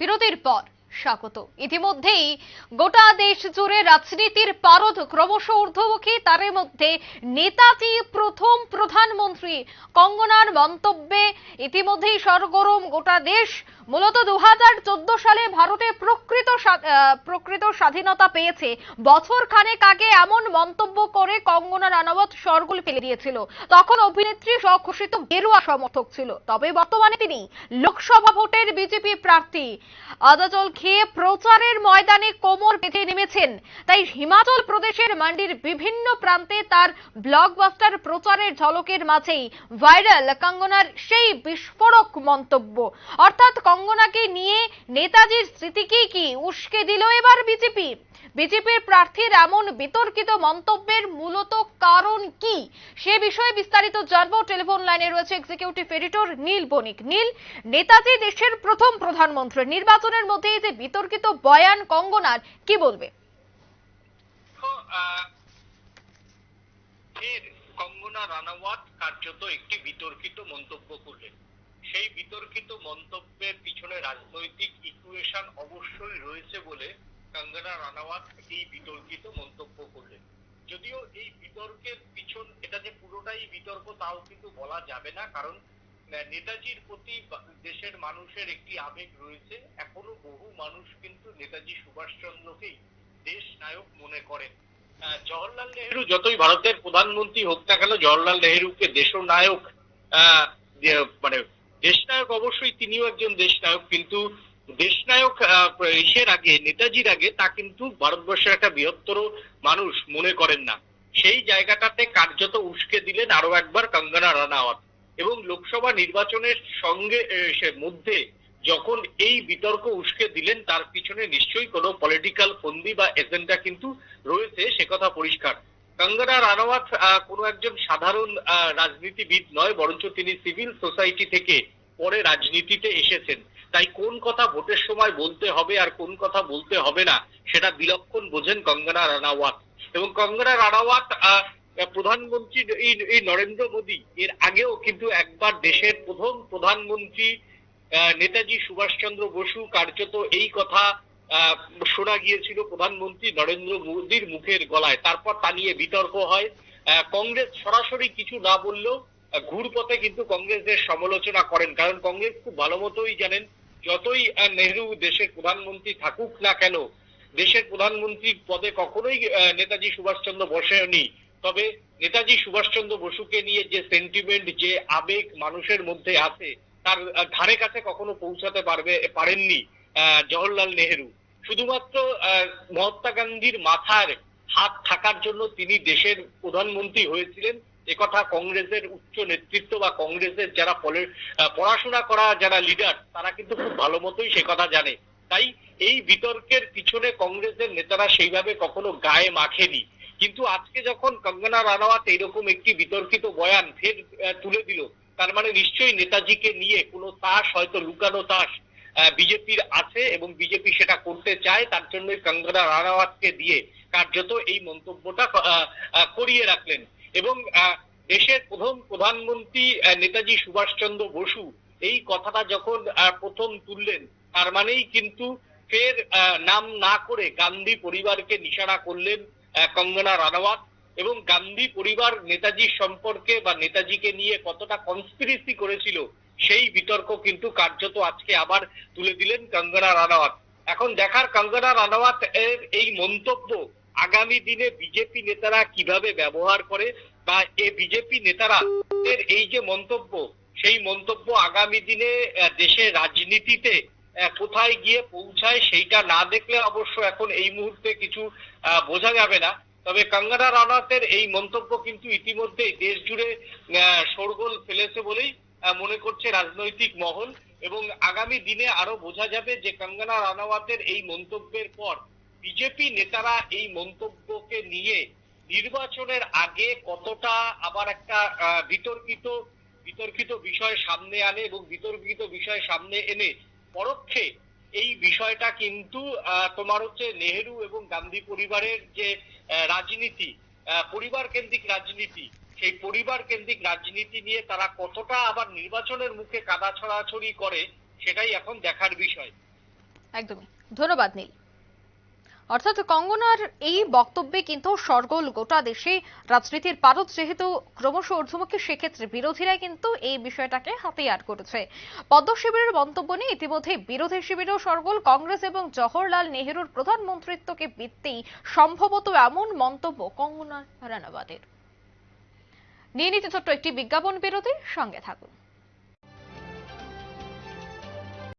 বিরতির পর স্বাগত। ইতিমধ্যেই গোটা দেশ জুড়ে রাজনীতির পারদ ক্রমশ ঊর্ধ্বমুখী, তার মধ্যে নেতাজি প্রথম প্রধানমন্ত্রী, কঙ্গনার মন্তব্যে ইতিমধ্যেই সরগরম গোটা দেশ মূলত দু হাজার চোদ্দ সালে ভারতে প্রকৃত প্রকৃত স্বাধীনতা পেয়েছে। বছর খানেক আগে এমন মন্তব্য করে কঙ্গনা রানাওয়াত সরগোল ফেলে দিয়েছিল। তখন অভিনেত্রী স্বঘোষিত গেরুয়া সমর্থক ছিল। তবে বর্তমানে তিনি লোকসভা ভোটের বিজেপি প্রার্থী। আদাজল খেয়ে প্রচারের ময়দানে কোমর বেঁধে নেমেছেন। তাই হিমাচল প্রদেশের মান্ডির বিভিন্ন প্রান্তে তার ব্লকবাস্টার প্রচারের ঝলকের মাঝেই ভাইরাল কঙ্গনার সেই বিস্ফোরক মন্তব্য। অর্থাৎ কঙ্গনাকে নিয়ে নেতাজির স্মৃতিকেই কি উস্কে দিল এবার বিজেপি। বিজেপির প্রার্থীর এমন বিতর্কিত মন্তব্যের মূলত কারণ কি? সে বিষয়ে বিস্তারিত জানব। টেলিফোন লাইনে রয়েছে এক্সিকিউটিভ এডিটর নীল বণিক। নীল, নেতাজি দেশের প্রথম প্রধানমন্ত্রী। নির্বাচনের মধ্যে যে বিতর্কিত বয়ান কঙ্গনার, কি বলবে? কঙ্গনা রানাওয়াত কার্যত একটি বিতর্কিত মন্তব্য করলেন। বিতর্কিত মন্তব্যের পিছনে রাজনৈতিক ইকুয়েশন অবশ্যই রয়েছে বলে কঙ্গনা রানাওয়াত এই বিতর্কিত মন্তব্য করলেন। যদিও এই বিতর্কের পিছন, এটা যে পুরোটাই বিতর্ক, তাও কিন্তু বলা যাবে না, কারণ নেতাজির প্রতি দেশের মানুষের একটি আবেগ রয়েছে। এখনও বহু মানুষ কিন্তু নেতাজি সুভাষচন্দ্রকেই দেশ নায়ক মনে করেন। জওহরলাল নেহেরু যতই ভারতের প্রধানমন্ত্রী হোক না কেন, জওহরলাল নেহেরুকে দেশনায়ক মানে দেশনায়ক অবশ্যই তিনিও একজন দেশনায়ক, কিন্তু দেশনায়ক ইসের আগে, নেতাজির আগে, তা কিন্তু ভারতবর্ষের একটা বৃহত্তর মানুষ মনে করেন না। সেই জায়গাটাতে কার্যত উস্কে দিলেন আরও একবার কঙ্গনা রানাওয়াত। এবং লোকসভা নির্বাচনের সঙ্গে মধ্যে যখন এই বিতর্ক উস্কে দিলেন, তার পিছনে নিশ্চয়ই কোনো পলিটিক্যাল ফন্দি বা এজেন্ডা কিন্তু রয়েছে, সে কথা পরিষ্কার। কঙ্গনা রানাওয়াত কোনো একজন সাধারণ রাজনীতিবিদ নয়, বরঞ্চ তিনি সিভিল সোসাইটি থেকে পরে রাজনীতিতে এসেছেন। তাই কোন কথা ভোটের সময় বলতে হবে আর কোন কথা বলতে হবে না, সেটা বিলক্ষণ বোঝেন কঙ্গনা রানাওয়াত। এবং কঙ্গনা রানাওয়াত প্রধানমন্ত্রী এই নরেন্দ্র মোদী, এর আগেও কিন্তু একবার দেশের প্রথম প্রধানমন্ত্রী নেতাজি সুভাষচন্দ্র বসু কার্যত এই কথা শোনা গিয়েছিল প্রধানমন্ত্রী নরেন্দ্র মোদীর মুখের গলায়। তারপর তা নিয়ে বিতর্ক হয়। কংগ্রেস সরাসরি কিছু না বললেও ঘুরপথে কিন্তু কংগ্রেসের সমালোচনা করেন। কারণ কংগ্রেস খুব ভালো মতোই জানেন, যতই নেহরু দেশের প্রধানমন্ত্রী থাকুক না কেন, দেশের প্রধানমন্ত্রী পদে কখনোই নেতাজি সুভাষচন্দ্র বসেনি তবে নেতাজি সুভাষচন্দ্র বসুকে নিয়ে যে সেন্টিমেন্ট যে আবেগ মানুষের মধ্যে আছে, তার ধারে কাছে কখনো পৌঁছাতে পারবে, পারেননি জওহরলাল নেহেরু। শুধুমাত্র মহাত্মা গান্ধীর মাথার হাত থাকার জন্য তিনি দেশের প্রধানমন্ত্রী হয়েছিলেন। একথা কংগ্রেসের উচ্চ নেতৃত্ব বা কংগ্রেসের যারা পড়াশোনা করা যারা লিডার তারা কিন্তু খুব ভালো মতোই সে কথা জানে। তাই এই বিতর্কের পিছনে কংগ্রেসের নেতারা সেইভাবে কখনো গায়ে মাখেনি। কিন্তু আজকে যখন কঙ্গনা রানাওয়াত এরকম একটি বিতর্কিত বয়ান ফের তুলে দিল, তার মানে নিশ্চয়ই নেতাজিকে নিয়ে কোনো তাস হয়তো লুকানো তাস বিজেপির আছে এবং বিজেপি সেটা করতে চায়, তার জন্যই কঙ্গনা রানাওয়াতকে দিয়ে কার্যত এই মন্তব্যটা করিয়ে রাখলেন। এবং দেশের প্রথম প্রধানমন্ত্রী নেতাজি সুভাষচন্দ্র বসু এই কথাটা যখন প্রথম তুললেন, তার মানেই কিন্তু ফের নাম না করে গান্ধী পরিবারকে নিশানা করলেন কঙ্গনা রানাওয়াত। এবং গান্ধী পরিবার নেতাজির সম্পর্কে বা নেতাজিকে নিয়ে কতটা কনস্পিরেসি করেছিল সেই বিতর্ক কিন্তু কার্যত আজকে আবার তুলে দিলেন কঙ্গনা রানাওয়াত। এখন দেখার কঙ্গনা রানাওয়াত এর এই মন্তব্য আগামী দিনে বিজেপি নেতারা কীভাবে ব্যবহার করে বা এই বিজেপি নেতারা এর এই যে মন্তব্য, সেই মন্তব্য আগামী দিনে দেশের রাজনীতিতে কোথায় গিয়ে পৌঁছায় সেইটা না দেখলে অবশ্য এখন এই মুহূর্তে কিছু বোঝা যাবে না। তবে কঙ্গনা রানাতের এই মন্তব্য কিন্তু ইতিমধ্যেই দেশ জুড়ে শোরগোল ফেলেছে বলেই মনে করছে রাজনৈতিক মহল এবং আগামী দিনে আরও বোঝা যাবে যে কঙ্গনা রানাওয়াতের এই মন্তব্যের পর বিজেপি নেতারা এই মন্তব্যকে নিয়ে নির্বাচনের আগে কতটা আবার একটা বিতর্কিত বিতর্কিত বিষয় সামনে আনে এবং বিতর্কিত বিষয় সামনে এনে পরোক্ষে এই বিষয়টা কিন্তু তোমার হচ্ছে নেহেরু এবং গান্ধী পরিবারের যে রাজনীতি পরিবার কেন্দ্রিক রাজনীতি সেই পরিবার কেন্দ্রিক রাজনীতি নিয়ে তারা কতটা আবার নির্বাচনের মুখে কাদা ছড়াছড়ি করে, সেটাই এখন দেখার বিষয়। একদমই। ধন্যবাদ, নীল। অর্থাৎ কঙ্গনার এই বক্তব্যে কিন্তু সরগোল গোটা দেশে রাজনীতির পারদ যেহেতু ক্রমশ ঊর্ধ্বমুখী, সেক্ষেত্রে বিরোধীরা কিন্তু এই বিষয়টাকে হাতিয়ার করেছে। পদ্ম শিবিরের মন্তব্য নিয়ে ইতিমধ্যে বিরোধী শিবিরেও সরগোল, কংগ্রেস এবং জওহরলাল নেহেরুর প্রধানমন্ত্রিত্বকে ভিত্তি সম্ভবত এমন মন্তব্য কঙ্গনা রানাবাদের নিয়ে নিতে ছোট্ট একটি বিজ্ঞাপন বিরতির সঙ্গে থাকুন।